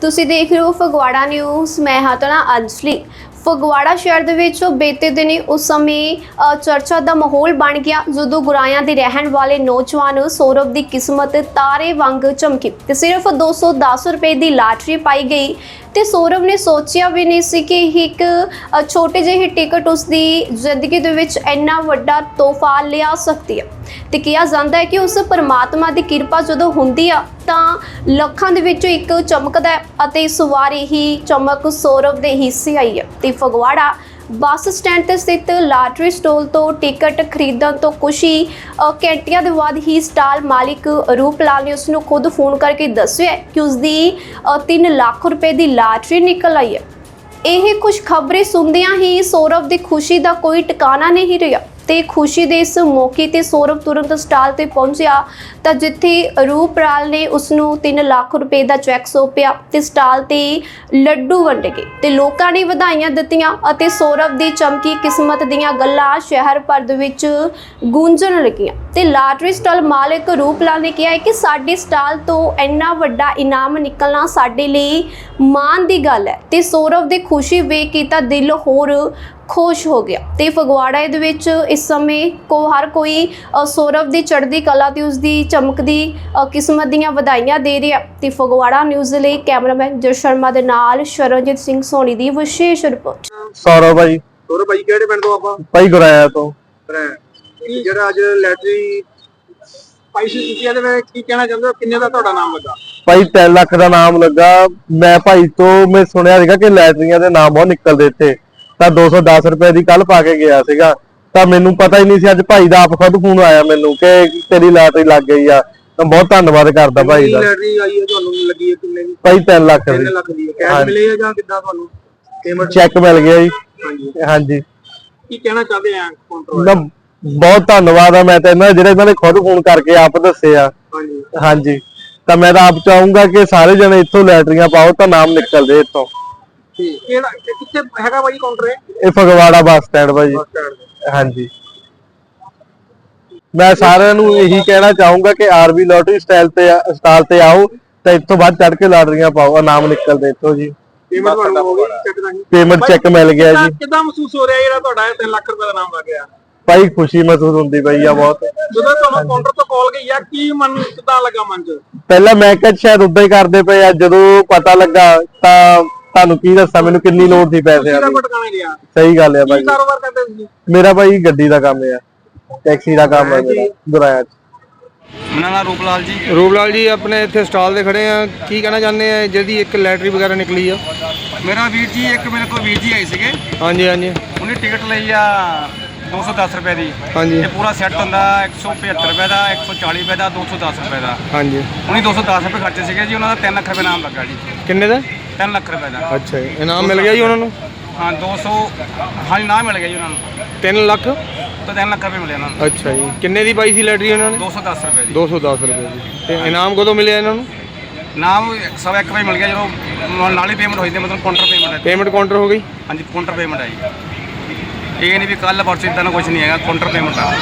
ਤੁਸੀਂ ਦੇਖ ਰਹੇ ਹੋ ਫਗਵਾੜਾ ਨਿਊਜ਼ ਮੈਂ ਹਾਂ ਤੁਹਾਡਾ ਅੰਜਲੀ ਫਗਵਾੜਾ ਸ਼ਹਿਰ ਦੇ ਵਿੱਚ ਬੀਤੇ ਦਿਨੀ ਉਸ ਸਮੇਂ ਚਰਚਾ ਦਾ ਮਾਹੌਲ ਬਣ ਗਿਆ, ਜਦੋਂ ਗੁਰਾਇਆਂ ਦੇ ਰਹਿਣ ਵਾਲੇ ਨੌਜਵਾਨ ਸੌਰਵ ਦੀ ਕਿਸਮਤ ਤਾਰੇ ਵਾਂਗ ਚਮਕੀ ਤੇ ਸਿਰਫ 210 ਰੁਪਏ ਦੀ ਲਾਟਰੀ ਪਾਈ ਗਈ ਤੇ ਸੌਰਵ ਨੇ ਸੋਚਿਆ ਵੀ ਨਹੀਂ ਸੀ ਕਿ ਇਹ ਇੱਕ ਛੋਟੇ ਜਿਹੇ ਟਿਕਟ ਉਸ ਦੀ ਜ਼ਿੰਦਗੀ ਦੇ ਵਿੱਚ ਇੰਨਾ ਵੱਡਾ ਤੋਹਫਾ ਲਿਆ ਸਕਦੀ ਹੈ ਤੇ ਕਿਹਾ ਜਾਂਦਾ ਹੈ ਕਿ ਉਸ ਪਰਮਾਤਮਾ ਦੀ ਕਿਰਪਾ ਜਦੋਂ ਹੁੰਦੀ ਆ, ਤਾਂ ਲੱਖਾਂ ਦੇ ਵਿੱਚੋਂ ਇੱਕ ਚਮਕਦਾ ਹੈ ਅਤੇ ਇਸ ਵਾਰੀ ਹੀ ਚਮਕ ਸੌਰਵ ਦੇ ਹਿੱਸੇ ਆਈ ਹੈ ਤੇ ਫਗਵਾੜਾ। ਬੱਸ ਸਟੈਂਡ ਤੇ ਸਥਿਤ ਲਾਟਰੀ ਸਟੋਲ ਤੋਂ ਟਿਕਟ ਖਰੀਦਣ ਤੋਂ ਖੁਸ਼ੀ ਅ, ਘੰਟਿਆਂ ਦੇ ਬਾਅਦ ਹੀ ਸਟਾਲ ਮਾਲਿਕ ਰੂਪ ਲਾਲ ਨੇ ਉਸ ਨੂੰ ਖੁਦ ਫੋਨ ਕਰਕੇ ਦੱਸਿਆ ਕਿ ਉਸ ਦੀ 3 ਲੱਖ ਰੁਪਏ ਦੀ ਲਾਟਰੀ ਨਿਕਲ ਆਈ ਹੈ। ਇਹ ਖੁਸ਼ਖਬਰੀ ਸੁਣਦਿਆਂ ਹੀ ਸੌਰਵ ਦੀ ਖੁਸ਼ੀ ਦਾ ਕੋਈ ਟਿਕਾਣਾ ਨਹੀਂ ਰਿਹਾ। ਤੇ ਖੁਸ਼ੀ ਦੇ ਇਸ ਮੌਕੇ ਤੇ ਸੌਰਵ ਤੁਰੰਤ ਸਟਾਲ ਤੇ ਪਹੁੰਚਿਆ ਤਾਂ ਜਿੱਥੇ ਰੂਪਰਾਲ ਨੇ ਉਸ ਨੂੰ 3 ਲੱਖ ਰੁਪਏ ਦਾ ਚੈੱਕ ਸੌਂਪਿਆ ਤੇ ਸਟਾਲ ਤੇ ਲੱਡੂ ਵੰਡੇ ਗਏ ਤੇ ਲੋਕਾਂ ਨੇ ਵਧਾਈਆਂ ਦਿੱਤੀਆਂ ਅਤੇ ਸੌਰਵ ਦੀ ਚਮਕੀ ਕਿਸਮਤ ਦੀਆਂ ਗੱਲਾਂ ਸ਼ਹਿਰ ਭਰ ਦੇ ਵਿੱਚ ਗੂੰਜਣ ਲੱਗੀਆਂ। ਤੇ ਲਾਟਰੀ ਸਟਾਲ ਮਾਲਕ ਰੂਪਲਾਲ ਨੇ ਕਿਹਾ ਹੈ ਕਿ ਸਾਡੇ ਸਟਾਲ ਤੋਂ ਇੰਨਾ ਵੱਡਾ ਇਨਾਮ ਨਿਕਲਣਾ ਸਾਡੇ ਲਈ ਮਾਣ ਦੀ ਗੱਲ ਹੈ ਤੇ ਸੌਰਵ ਦੀ ਖੁਸ਼ੀ ਵੇਖ ਕੇ ਤਾਂ ਦਿਲ ਹੋਰ ਖੁਸ਼ ਹੋ ਗਿਆ। ਤੇ ਫਗਵਾੜਾ ਦੇ ਵਿੱਚ ਇਸ ਸਮੇਂ ਕੋ ਹਰ ਕੋਈ ਸੌਰਵ ਦੀ ਚੜ੍ਹਦੀ ਕਲਾ ਤੇ ਉਸ ਦੀ ਚਮਕਦੀ ਕਿਸਮਤ ਦੀਆਂ ਵਧਾਈਆਂ ਦੇ ਰਿਹਾ। ਤੇ ਫਗਵਾੜਾ ਨਿਊਜ਼ ਲਈ ਕੈਮਰਾਮੈਨ ਜਸ ਸ਼ਰਮਾ ਦੇ ਨਾਲ ਸ਼ਰਨਜੀਤ ਸਿੰਘ ਸੋਨੀ ਦੀ ਵਿਸ਼ੇਸ਼ ਰਿਪੋਰਟ। ਸੌਰਵ ਭਾਈ। ਹੋਰ ਭਾਈ ਕਿਹੜੇ ਪਿੰਡ ਤੋਂ ਆਪਾਂ? ਭਾਈ ਗੁਰਾਇਆ ਤੋਂ। ਜਿਹੜਾ ਅੱਜ ਲੈਟਰੀ ਪਾਈ ਸੀ ਤੁਸੀਂ ਇਹਦੇ ਵਿੱਚ ਕੀ ਕਹਿਣਾ ਚਾਹੁੰਦੇ ਹੋ? ਕਿੰਨੇ ਦਾ ਤੁਹਾਡਾ ਨਾਮ ਲੱਗਾ? ਭਾਈ 3 ਲੱਖ ਦਾ ਨਾਮ ਲੱਗਾ। ਮੈਂ ਭਾਈ ਤੋਂ ਮੈਂ ਸੁਣਿਆ ਸੀਗਾ ਕਿ ਲੈਟਰੀਆਂ ਦੇ ਨਾਮ ਬਹੁਤ ਨਿਕਲਦੇ ਇੱਥੇ। ਤਾਂ 210 ਰੁਪਏ ਦੀ ਕੱਲ ਪਾ ਕੇ ਗਿਆ ਸੀਗਾ। ਤਾਂ ਮੈਨੂੰ ਪਤਾ ਹੀ ਨਹੀਂ ਸੀ ਅੱਜ ਭਾਈ ਦਾ ਆਪ ਖੁਦ ਫੋਨ ਆਇਆ ਮੈਨੂੰ ਕਿ ਤੇਰੀ ਲਾਟਰੀ ਲੱਗ ਗਈ ਆ। ਤਾਂ ਬਹੁਤ ਧੰਨਵਾਦ ਕਰਦਾ ਭਾਈ ਦਾ। ਲੈਟਰੀ ਆਈ ਹੈ ਤੁਹਾਨੂੰ? ਲੱਗੀ ਹੈ ਕਿੰਨੇ ਦੀ? ਭਾਈ 3 ਲੱਖ 3 ਦੀ ਲੱਖ ਦੀ ਕੈਸ਼ ਹਾਂਜੀ। ਮਿਲੇ ਆ ਜਾਂ ਕਿੱਦਾਂ ਤੁਹਾਨੂੰ? ਪੇਮੈਂਟ ਚੈੱਕ ਮਿਲ ਗਿਆ ਜੀ। ਹਾਂਜੀ। ਹਾਂਜੀ। ਕੀ ਕਹਿਣਾ ਚਾਹਦੇ ਆ ਕੰਟਰੋਲ ਬਹੁਤ ਧੰਨਵਾਦ ਆ ਮੈਂ ਤਾਂ ਇਹਨਾਂ ਜਿਹੜੇ ਇਹਨਾਂ ਨੇ ਖੁਦ ਫੋਨ ਕਰਕੇ ਆਪ ਦੱਸਿਆ ਹਾਂਜੀ। ਹਾਂਜੀ। ਤਾਂ ਮੈਂ ਤਾਂ ਆਪ ਚਾਹੂੰਗਾ ਕਿ ਸਾਰੇ ਜਣੇ ਇੱਥੋਂ ਲੈਟਰੀਆਂ ਪਾਓ ਤਾਂ ਨਾਮ ਨਿਕਲਦੇ ਇੱਥੋਂ। ਠੀਕ। ਕਿਹੜਾ ਇਹ ਕਿੱਥੇ ਹੈਗਾ ਭਾਈ ਕਾਊਂਟਰ ਇਹ? ਇਹ ਫਗਵਾੜਾ ਬੱਸ ਸਟੈਂਡ ਭਾਜੀ ਬੱਸ ਸਟੈਂਡ ਤੇ ਹਾਂਜੀ। ਮੈਂ ਸਾਰਿਆਂ ਨੂੰ ਇਹੀ ਕਹਿਣਾ ਚਾਹੂੰਗਾ ਕਿ ਆਰਬੀ ਲੋਟਰੀ ਸਟਾਈਲ ਤੇ ਸਟਾਲ ਤੇ ਆਓ ਤਾਂ ਇੱਥੋਂ ਵੱਧ ਚੜ ਕੇ ਲਾਟਰੀਆਂ ਪਾਓ। ਇਨਾਮ ਨਿਕਲਦੇ ਇੱਥੋਂ ਜੀ। ਪੇਮੈਂਟ ਤੁਹਾਨੂੰ ਹੋ ਗਈ ਚੈੱਕ ਦਾ ਪੇਮੈਂਟ ਚੈੱਕ ਮਿਲ ਗਿਆ ਜੀ। ਕਿੱਦਾਂ ਮਹਿਸੂਸ ਹੋ ਰਿਹਾ ਜਿਹੜਾ ਤੁਹਾਡਾ 3 ਲੱਖ ਰੁਪਏ ਦਾ ਨਾਮ ਲੱਗ ਗਿਆ? ਭਾਈ ਖੁਸ਼ੀ ਮਹਿਸੂਸ ਹੁੰਦੀ ਪਈ ਆ ਬਹੁਤ। ਜਦੋਂ ਤੁਹਾਨੂੰ ਕਾਊਂਟਰ ਤੋਂ ਕਾਲ ਗਈ ਆ ਕੀ ਮਨ ਕਿੱਦਾਂ ਲੱਗਾ ਮਨ 'ਚ? ਪਹਿਲਾਂ ਮੈਂ ਕਿਹਾ ਸ਼ਾਇਦ ਉਦਾਂ ਹੀ ਕਰਦੇ ਪਏ ਆ ਜਦੋਂ ਪਤਾ ਲੱਗਾ ਤਾਂ ਤੁਹਾਨੂੰ ਕੀ ਦੱਸਾਂ ਮੈਨੂੰ ਕਿੰਨੀ ਲੋੜ ਸੀ ਪੈਸਿਆਂ ਦੀ। ਸਹੀ ਗੱਲ ਹੈ ਕੀ ਭਾਈ। ਕਾਰੋਬਾਰ ਕਰਦੇ ਤੁਸੀਂ? ਮੇਰਾ ਭਾਈ ਗੱਡੀ ਦਾ ਕੰਮ ਹੈ ਟੈਕਸੀ ਦਾ ਕੰਮ ਹੈ ਮੇਰਾ ਗੁਰਾਇਆ 'ਚ ਮੇਰਾ ਨਾਮ ਰੂਪਲਾਲ ਜੀ। ਰੂਪਲਾਲ ਜੀ ਆਪਣੇ ਇੱਥੇ ਸਟਾਲ ਤੇ ਖੜੇ ਆ। ਕੀ ਕਹਿਣਾ ਚਾਹੁੰਦੇ ਆ ਜਿਹਦੀ ਇੱਕ ਲੈਟਰੀ ਵਗੈਰਾ ਨਿਕਲੀ ਆ? ਮੇਰਾ ਵੀਰ ਜੀ ਇੱਕ ਮੇਰੇ ਕੋਲ ਵੀਰ ਜੀ ਆਏ ਸੀਗੇ। ਹਾਂਜੀ ਹਾਂਜੀ। ਉਹਨੇ ਟਿਕਟ ਲਈ ਆ 210 ਰੁਪਏ ਦੀ। ਹਾਂਜੀ। ਇਹ ਪੂਰਾ ਸੈੱਟ ਹੁੰਦਾ 175 ਰੁਪਏ ਦਾ 140 ਰੁਪਏ ਦਾ 210 ਰੁਪਏ ਦਾ। ਹਾਂਜੀ। ਉਹਨੇ 210 ਰੁਪਏ ਖਰਚੇ ਸੀਗੇ ਜੀ ਉਹਨਾਂ ਦਾ 3 ਲੱਖ ਰੁਪਏ ਨਾਮ ਲੱਗਾ ਜੀ। ਕਿੰਨੇ ਦਾ? 3 ਲੱਖ ਰੁਪਏ ਦਾ। ਅੱਛਾ ਜੀ ਇਨਾਮ ਮਿਲ ਗਿਆ ਜੀ ਉਹਨਾਂ ਨੂੰ? ਹਾਂ 200 ਹਾਂਜੀ ਨਾਮ ਮਿਲ ਗਿਆ ਜੀ ਉਹਨਾਂ ਨੂੰ। 3 ਲੱਖ? ਤਾਂ 3 ਲੱਖ ਰੁਪਏ ਮਿਲੇ ਉਹਨਾਂ ਨੂੰ। ਅੱਛਾ ਜੀ ਕਿੰਨੇ ਦੀ ਪਾਈ ਸੀ ਲੈਟਰੀ ਉਹਨਾਂ ਨੇ? 210 ਰੁਪਏ ਦੀ। 210 ਰੁਪਏ ਦੀ। ਤੇ ਇਨਾਮ ਕਦੋਂ ਮਿਲਿਆ ਇਹਨਾਂ ਨੂੰ? ਨਾਮ ਸਵਾ ਇੱਕ ਵਜੇ ਮਿਲ ਗਿਆ ਜਦੋਂ ਨਾਲ ਹੀ ਪੇਮੈਂਟ ਹੋਈ ਤੇ ਮਤਲਬ ਕਾਊਂਟਰ ਪੇਮੈਂਟ ਹੈ। ਪੇਮੈਂਟ ਕਾਊਂਟਰ ਹੋ ਗਈ? ਹਾਂਜੀ ਕਾਊਂਟਰ ਪੇਮੈਂਟ ਹੈ ਜੀ। ਇਹ ਨਹੀਂ ਵੀ ਕੱਲ ਪਰਸੋਂ ਇਦਾਂ ਦਾ ਕੁਝ ਨਹੀਂ ਹੈਗਾ ਕਾਊਂਟਰ ਪੇਮੈਂਟ ਆ।